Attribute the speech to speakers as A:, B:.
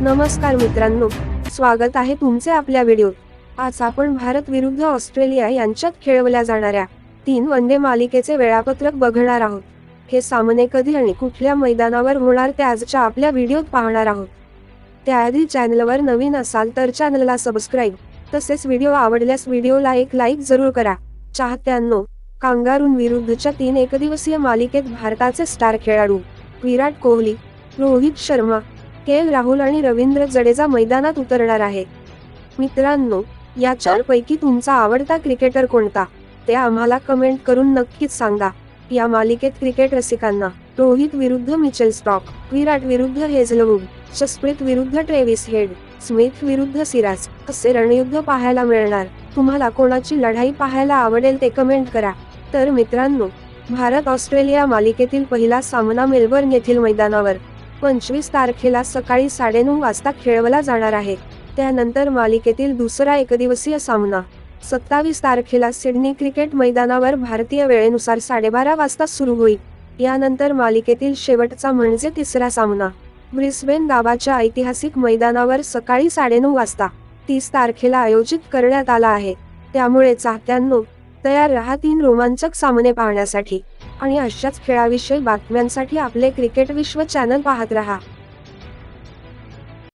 A: नमस्कार मित्रांनो स्वागत आहे तुमचे आपल्या व्हिडिओत. आज आपण भारत विरुद्ध ऑस्ट्रेलिया यांच्यात खेळवल्या जाणाऱ्या तीन वनडे मालिकेचे वेळापत्रक बघणार आहोत. हे सामने कधी आणि कुठल्या मैदानावर होणार ते आजच्या आपल्या व्हिडिओत पाहणार आहोत. त्याआधी चॅनलवर नवीन असाल तर चॅनलला सबस्क्राईब तसेच व्हिडिओ आवडल्यास व्हिडिओला एक लाईक जरूर करा. चाहत्यांनो कांगारून विरुद्धच्या तीन एकदिवसीय मालिकेत भारताचे स्टार खेळाडू विराट कोहली रोहित शर्मा के एल राहुल आणि रवींद्र जडेजा मैदानात उतरणार आहे मित्रांनो या चारपैकी तुमचा आवडता क्रिकेटर कोणता? ते आम्हाला कमेंट करून नक्कीच सांगा. या मालिकेत क्रिकेट रसिकांना रोहित विरुद्ध मिचेल स्टॉक विराट विरुद्ध हेझलवूड जसप्रीत विरुद्ध ट्रेविस हेड स्मिथ विरुद्ध सिराज असे रणयुद्ध पाहायला मिळणार. तुम्हाला कोणाची लढाई पाहायला आवडेल ते कमेंट करा. तर मित्रांनो भारत ऑस्ट्रेलिया मालिकेतील पहिला सामना मेलबर्न येथील मैदानावर. पंचवीस तारखेला सकाळी साडेनऊ वाजता खेळवला जाणार आहे. त्यानंतर मालिकेतील दुसरा एकदिवसीय सामना. सत्तावीस तारखेला सिडनी क्रिकेट मैदानावर भारतीय वेळेनुसार साडेबारा वाजता सुरू होईल. यानंतर मालिकेतील शेवटचा म्हणजे तिसरा सामना. ब्रिस्बेन गावाच्या ऐतिहासिक मैदानावर सकाळी साडेनऊ वाजता तीस तारखेला आयोजित करण्यात आला आहे. त्यामुळे चाहत्यांनो तयार राहा तीन रोमांचक सामने पाहण्यासाठी. आणि अशाच खेळाविषयी बातम्यांसाठी आपले क्रिकेट विश्व चॅनल पाहत रहा.